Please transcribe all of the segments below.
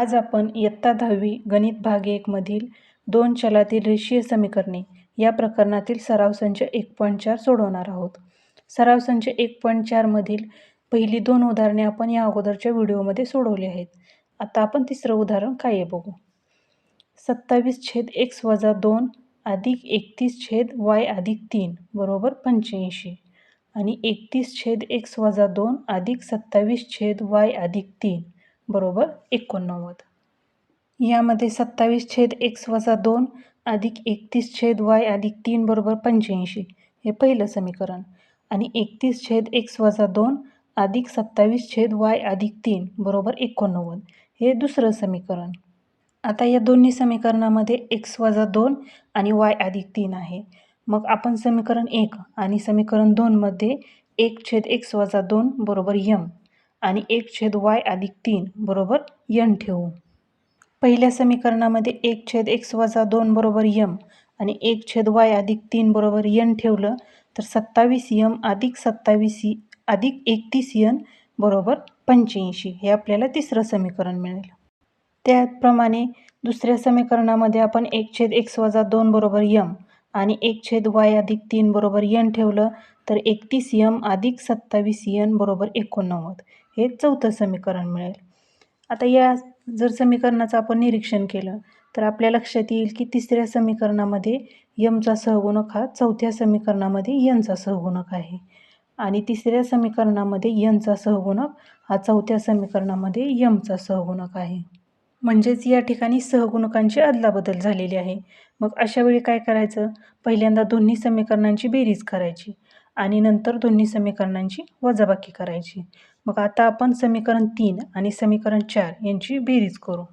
आज आपण इयत्ता दहावी गणित भाग एकमधील दोन चलातील रेषीय समीकरणे या प्रकरणातील सराव संच एक पॉईंट चार सोडवणार आहोत. सराव संच एक पॉईंट चारमधील पहिली दोन उदाहरणे आपण या अगोदरच्या व्हिडिओमध्ये सोडवली आहेत. आता आपण तिसरं उदाहरण काय आहे बघू? सत्तावीस छेद एक्स वजा दोन अधिक एकतीस छेद वाय अधिक तीन बरोबर पंच्याऐंशी आणि एकतीस छेद एक्स वजा दोन अधिक सत्तावीस छेद वाय अधिक तीन बरोबर एकोणनव्वद. यामध्ये सत्तावीस छेद एक्स वजा दोन अधिक एकतीस छेद वाय अधिक तीन बरोबर पंच्याऐंशी. हे पहिलं समीकरण. आणि एकतीस छेद एक्स वजा दोन अधिक सत्तावीस छेद वाय अधिक तीन बरोबर एकोणनव्वद. हे दुसरं समीकरण. आता या दोन्ही समीकरणामध्ये एक्स वजा दोन आणि वाय अधिक तीन आहे. मग आपण समीकरण एक आणि समीकरण दोनमध्ये एक छेद एक्स वजा दोन बरोबर यम. आणि एक छेद वाय अधिक तीन बरोबर यन ठेवू. पहिल्या समीकरणामध्ये एक छेद एक्स वजा दोन बरोबर यम आणि एक छेद वाय अधिक तीन बरोबर यन ठेवलं तर सत्तावीस यम अधिक सत्तावीस अधिक एकतीस यन बरोबर पंच्याऐंशी. हे आपल्याला तिसरं समीकरण मिळेल. त्याप्रमाणे दुसऱ्या समीकरणामध्ये आपण एक छेद एक्स वजा दोन बरोबर यम आणि एक छेद वाय अधिक तीन बरोबर यन ठेवलं तर एकतीस यम अधिक सत्तावीस यन बरोबर एकोणनव्वद. हे चौथं समीकरण मिळेल. आता या जर समीकरणाचं आपण निरीक्षण केलं तर आपल्या लक्षात येईल की तिसऱ्या समीकरणामध्ये यमचा सहगुणक हा चौथ्या समीकरणामध्ये यनचा सहगुणक आहे. आणि तिसऱ्या समीकरणामध्ये यनचा सहगुणक हा चौथ्या समीकरणामध्ये यमचा सहगुणक आहे. म्हणजेच या ठिकाणी सहगुणकांची अदलाबदल झालेली आहे. मग अशा वेळी काय करायचं? पहिल्यांदा दोन्ही समीकरणांची बेरीज करायची आणि नंतर दोन्ही समीकरणांची वजाबाकी करायची. मग आता आपण समीकरण तीन आणि समीकरण चार यांची बेरीज करू.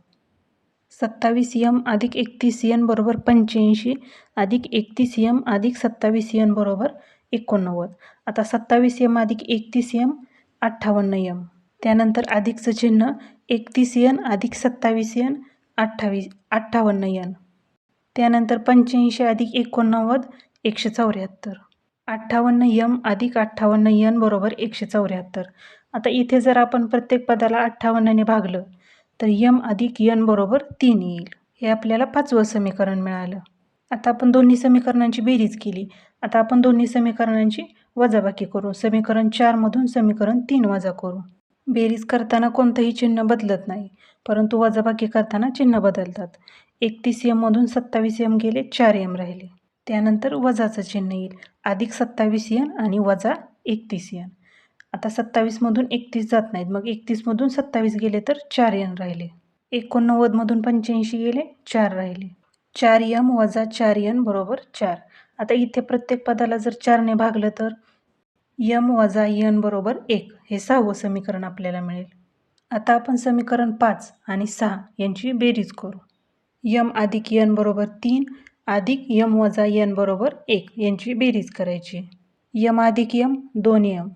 सत्तावीस यम अधिक एकतीस यन बरोबर पंच्याऐंशी अधिक एकतीस यम अधिक सत्तावीस यन बरोबर एकोणनव्वद. आता सत्तावीस यम अधिक एकतीस यम अठ्ठावन्न यम. त्यानंतर अधिकचं चिन्ह एकतीस यन अधिक सत्तावीस यन अठ्ठावीस अठ्ठावन्न यन. त्यानंतर पंच्याऐंशी अधिक एकोणनव्वद एकशे चौऱ्याहत्तर. अठ्ठावन्न यम अधिक अठ्ठावन्न यन बरोबर एकशे चौऱ्याहत्तर. आता इथे जर आपण प्रत्येक पदाला अठ्ठावन्नने भागलं तर यम अधिक यन बरोबर तीन येईल. हे आपल्याला पाचवं समीकरण मिळालं. आता आपण दोन्ही समीकरणांची बेरीज केली. आता आपण दोन्ही समीकरणांची वजाबाकी करू. समीकरण चारमधून समीकरण तीन वजा करू. बेरीज करताना कोणतंही चिन्ह बदलत नाही परंतु वजाबाकी करताना चिन्ह बदलतात. एकतीस यममधून सत्तावीस यम गेले चार यम राहिले. त्यानंतर वजाचं चिन्ह येईल. अधिक सत्तावीस यन आणि वजा एकतीस यन. आता सत्तावीसमधून एकतीस जात नाहीत. मग एकतीसमधून सत्तावीस गेले तर चार यन राहिले. एकोणनव्वदमधून पंच्याऐंशी गेले चार राहिले. चार यम वजा चार यन बरोबर चार. आता इथे प्रत्येक पदाला जर चारने भागलं तर यम वजा यन बरोबर एक. हे सहावं समीकरण आपल्याला मिळेल. आता आपण समीकरण पाच आणि सहा यांची बेरीज करू. यम अधिक यन बरोबर तीन अधिक यम वजा यन बरोबर एक यांची बेरीज करायची. यम अधिक यम दोन यम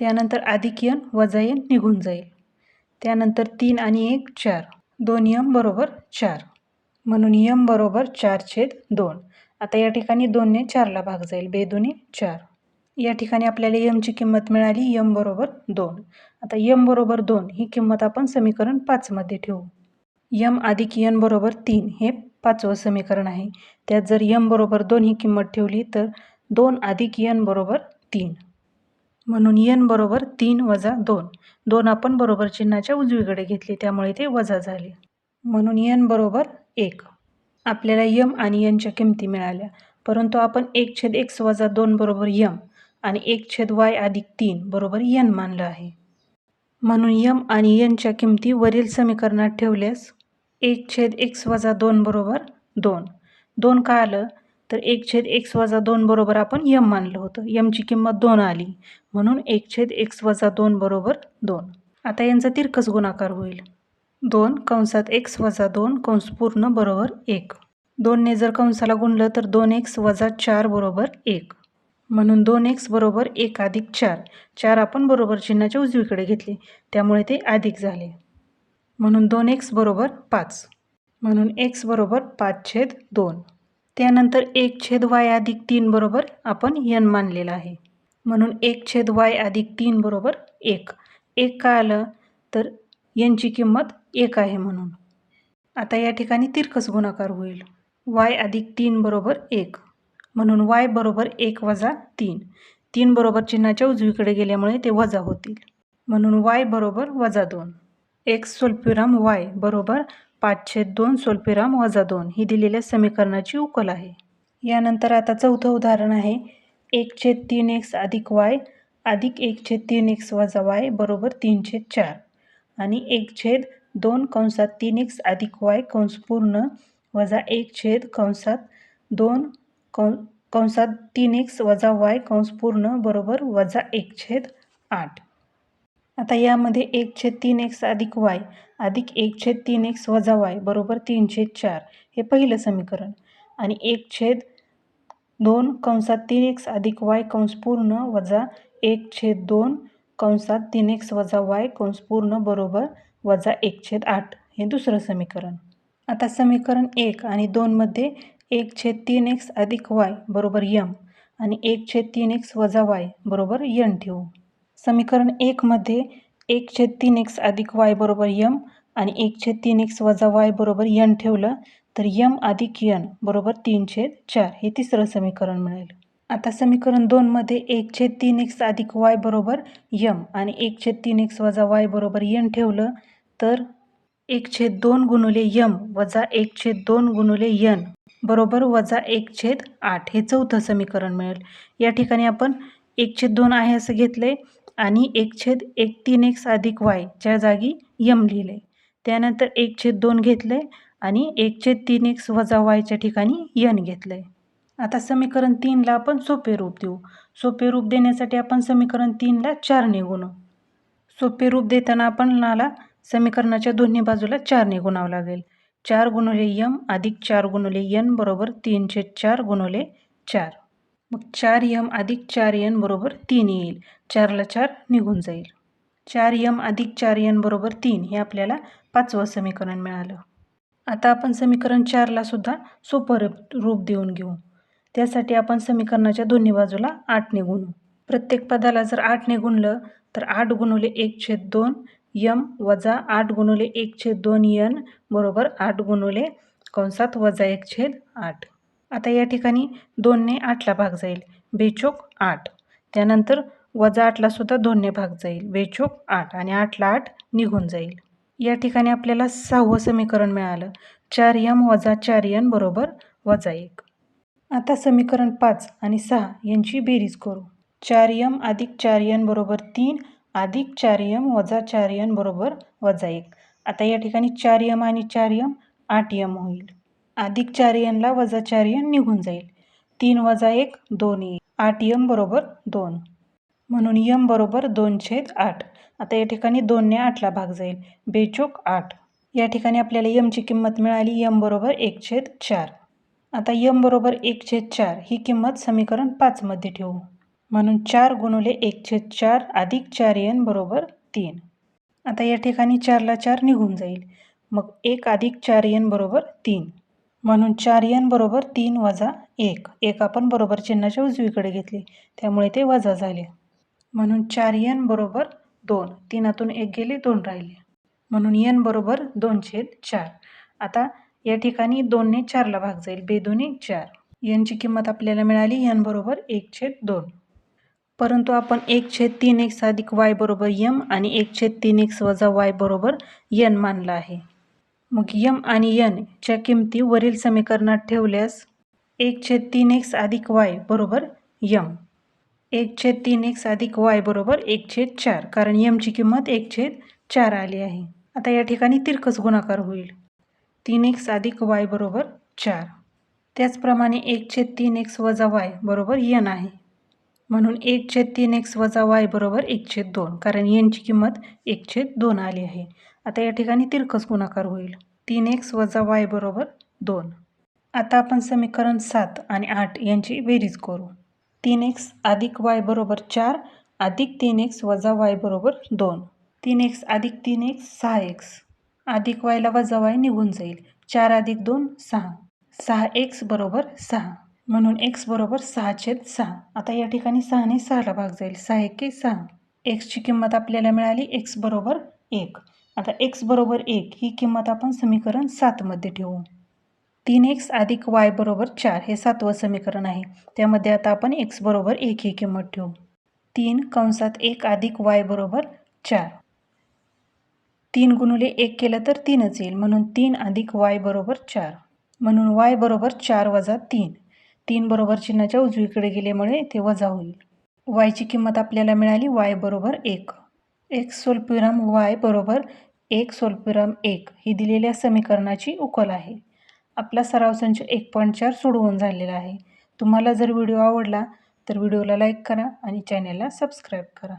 त्यानंतर अधिक यन वजा निघून जाईल. त्यानंतर तीन आणि एक चार. दोन यम बरोबर चार. म्हणून यम बरोबर चार छेद दोन. आता या ठिकाणी दोनने चारला भाग जाईल. बेदोने चार. या ठिकाणी आपल्याला यमची किंमत मिळाली. यम बरोबर दोन. आता यम बरोबर दोन ही किंमत आपण समीकरण पाचमध्ये ठेवू. यम अधिक यन बरोबर तीन हे पाचवं समीकरण आहे. त्यात जर यम बरोबर दोन ही किंमत ठेवली तर दोन अधिक यन बरोबर तीन. म्हणून यन बरोबर तीन वजा दोन. दोन आपण बरोबर चिन्हाच्या उजवीकडे घेतले त्यामुळे ते वजा झाले. म्हणून यन बरोबर एक. आपल्याला यम आणि यनच्या किमती मिळाल्या परंतु आपण एक छेद एक्स वजा दोन बरोबर यम आणि एक छेद वाय अधिक तीन बरोबर यन मानलं आहे. म्हणून यम आणि यनच्या किमती वरील समीकरणात ठेवल्यास एक छेद एक्स वजा दोन बरोबर दोन. दोन का आलं? तर एक छेद एक्स वजा दोन बरोबर आपण यम मानलं होतं. यमची किंमत दोन आली. म्हणून एक छेद एक्स वजा दोन बरोबर दोन. आता यांचा तिरकस गुणाकार होईल. दोन कंसात एक्स वजा दोन कंस पूर्ण बरोबर एक. दोनने जर कंसाला गुणलं तर दोन एक्स वजा चार बरोबर एक. म्हणून दोन एक्स बरोबर एक अधिक चार. चार आपण बरोबर चिन्हाच्या उजवीकडे घेतले. त्यामुळे ते अधिक झाले. म्हणून दोन एक्स बरोबर पाच. म्हणून एक्स बरोबर पाच छेद दोन. त्यानंतर एक छेद वाय अधिक तीन बरोबर आपण यन मानलेलं आहे. म्हणून एक छेद वाय अधिक तीन बरोबर एक. एक का आलं तर यनची किंमत एक आहे म्हणून. आता या ठिकाणी तिरकस गुणाकार होईल. वाय अधिक तीन बरोबर एक. म्हणून वाय बरोबर एक वजा तीन. तीन बरोबर चिन्हाच्या उजवीकडे गेल्यामुळे ते वजा होतील. म्हणून वाय बरोबर वजा दोन. एक्स सोल्पिराम वाय बरोबर पाचशे दोन सोलपिराम वजा दोन ही दिलेल्या समीकरणाची उकल आहे. यानंतर आता चौथं उदाहरण आहे. एक छेद तीन एक्स अधिक वाय अधिक एक छेद तीन एक्स वजा वाय बरोबर तीन छेद चार. आणि एक छेद दोन कंसात तीन एक्स अधिक वाय कंस पूर्ण वजा एक छेद कंसात दोन कं कंसात तीन एक्स वजा वाय कंस पूर्ण बरोबर वजा एक छेद आठ. आता यामध्ये एक छेद तीन एक्स अधिक वाय अधिक एक छेद तीन एक्स वजा वाय बरोबर तीन छेद चार हे पहिलं समीकरण. आणि एक छेद दोन कंसात तीन एक्स अधिक वाय कंस पूर्ण वजा एक छेद दोन कंसात तीन एक्स वजा वाय कंस पूर्ण बरोबर वजा एक छेद आठ हे दुसरं समीकरण. आता समीकरण एक आणि दोनमध्ये एक छेद तीन एक्स अधिक वाय बरोबर यम आणि एक छेद तीन एक्स वजा वाय बरोबर यन ठेवू. समीकरण एकमध्ये एक छेद तीन एक्स अधिक वाय बरोबर यम आणि एक छेद तीन एक्स वजा वाय बरोबर यन ठेवलं तर यम अधिक यन बरोबर तीन छेद चार. हे तिसरं समीकरण मिळेल. आता समीकरण दोनमध्ये एक छेद तीन एक्स अधिक वाय बरोबर यम आणि एक छेद तीन एक्स वजा वाय बरोबर यन ठेवलं तर एक छेद दोन गुणुले यम वजा एक छेद दोन गुणुले यन बरोबर वजा एक छेद आठ. हे चौथं समीकरण मिळेल. या ठिकाणी आपण एक छेद दोन आहे असं घेतलं आहे आणि एक छेद एक तीन एक्स अधिक वाय च्या जागी यम लिहिले. त्यानंतर एक छेद दोन घेतले आणि एक छेद तीन एक्स वजा वायच्या ठिकाणी यन घेतलंय आता समीकरण तीनला आपण सोपे रूप देऊ. सोपे रूप देण्यासाठी आपण समीकरण तीनला चारने गुणू सोपे रूप देताना आपण नाला समीकरणाच्या दोन्ही बाजूला चारने गुणावं लागेल. चार गुणुले यम अधिक चार गुणुले यन बरोबर तीनशे चार गुणुले चार. मग चार यम अधिक चार यन बरोबर तीन येईल. चारला चार निघून जाईल. चार यम अधिक चार यन बरोबर तीन हे आपल्याला पाचवं समीकरण मिळालं. आता आपण समीकरण चारला सुद्धा सोपं रूप देऊन घेऊ. त्यासाठी आपण समीकरणाच्या दोन्ही बाजूला आठने गुणू प्रत्येक पदाला जर आठने गुणलं तर आठ गुणुले एक छेद दोन यम वजा आठ गुणुले एक छेद दोन यन बरोबर आठ गुणुले कंसात वजा एक छेद आठ. आता या ठिकाणी दोनने आठला भाग जाईल. बेचोक आठ. त्यानंतर वजा आठला सुद्धा दोनने भाग जाईल. बेचोक आठ आणि आठला आठ निघून जाईल. या ठिकाणी आपल्याला सहावं समीकरण मिळालं. चार यम वजा चार यन बरोबर वजा एक. आता समीकरण पाच आणि सहा यांची बेरीज करू. चार यम अधिक चार यन बरोबर तीन अधिक चार यम वजा चार यन बरोबर वजा एक. आता या ठिकाणी चार यम आणि चार यम आठ यम होईल. अधिक चार यनला वजा चार यन निघून जाईल. तीन वजा एक दोन येईल आठ यम बरोबर दोन. म्हणून यम बरोबर दोन छेद आठ. आता या ठिकाणी दोनने आठला भाग जाईल. बेचोक आठ. या ठिकाणी आपल्याला यमची किंमत मिळाली. यम बरोबर एक छेद चार. आता यम बरोबर एक छेद चार ही किंमत समीकरण पाचमध्ये ठेवू. म्हणून चार गुणुले एक छेद चार अधिक चार यन बरोबर तीन. आता या ठिकाणी चारला चार निघून जाईल. मग एक अधिक चार यन बरोबर तीन. म्हणून चार एन बरोबर तीन वजा एक. एक आपण बरोबर चिन्हाच्या उजवीकडे घेतली. त्यामुळे ते वजा झाले. म्हणून चार एन बरोबर दोन. तीनातून एक गेले दोन राहिले. म्हणून यन बरोबर दोन छेद चार. आता या ठिकाणी दोनने चारला भाग जाईल. बेदोनी चार. यनची किंमत आपल्याला मिळाली यन बरोबर एक छेद दोन. परंतु आपण एक छेद तीन एक्स अधिक वाय बरोबर यम आणि एक छेद तीन एक्स वजा वाय बरोबर यन मानला आहे. मग यम आणि यन च्या किमती वरील समीकरणात ठेवल्यास एक छेद तीन एक्स अधिक वाय बरोबर यम. एक छेद तीन एक्स अधिक वाय बरोबर एक छेद चार कारण यमची किंमत एक छेद चार आली आहे. आता या ठिकाणी तिरकस गुणाकार होईल. तीन एक्स अधिक वाय बरोबर चार. त्याचप्रमाणे एक छेद तीन एक्स वजा वाय बरोबर यन आहे. म्हणून एक छेद तीन एक्स वजा वाय बरोबर एक छेद दोन कारण यनची किंमत एक छेद दोन आली आहे. आता या ठिकाणी तिरकस गुणाकार होईल. तीन एक्स वजा वाय बरोबर दोन. आता आपण समीकरण सात आणि आठ यांची बेरीज करू. तीन एक्स अधिक वाय बरोबर चार अधिक तीन एक्स वजा वाय बरोबर दोन. तीन एक्स अधिक तीन एक्स सहा एक्स. अधिक वायला वजा वाय निघून जाईल. चार अधिक दोन सहा. सहा एक्स बरोबर सहा. म्हणून एक्स बरोबर सहा छेद सहा. आता या ठिकाणी सहाने सहाला भाग जाईल. सहा एके सहा. एक्सची किंमत आपल्याला मिळाली एक्स बरोबर एक. आता एक्स बरोबर एक ही किंमत आपण समीकरण सातमध्ये ठेवू. तीन एक्स अधिक वाय बरोबर चार हे सातवं समीकरण आहे. त्यामध्ये आता आपण एक्स बरोबर एक ही किंमत ठेवू. तीन कंसात एक अधिक वाय बरोबर चार. तीन गुणुले एक केलं तर तीनच येईल. म्हणून तीन अधिक वाय बरोबर चार. म्हणून वाय बरोबर चार वजा तीन. तीन बरोबर चिन्हाच्या उजवीकडे गेल्यामुळे ते वजा होईल. वायची किंमत आपल्याला मिळाली वाय बरोबर एक. एक्स स्वल्पविराम वाय बरोबर एक सोल्पिराम एक ही दिलेल्या समीकरणाची उकल आहे. आपला सराव संच एक पॉईंट चार सोडवून झालेला आहे. तुम्हाला जर व्हिडिओ आवडला तर व्हिडिओला लाईक करा आणि चॅनेलला सबस्क्राईब करा.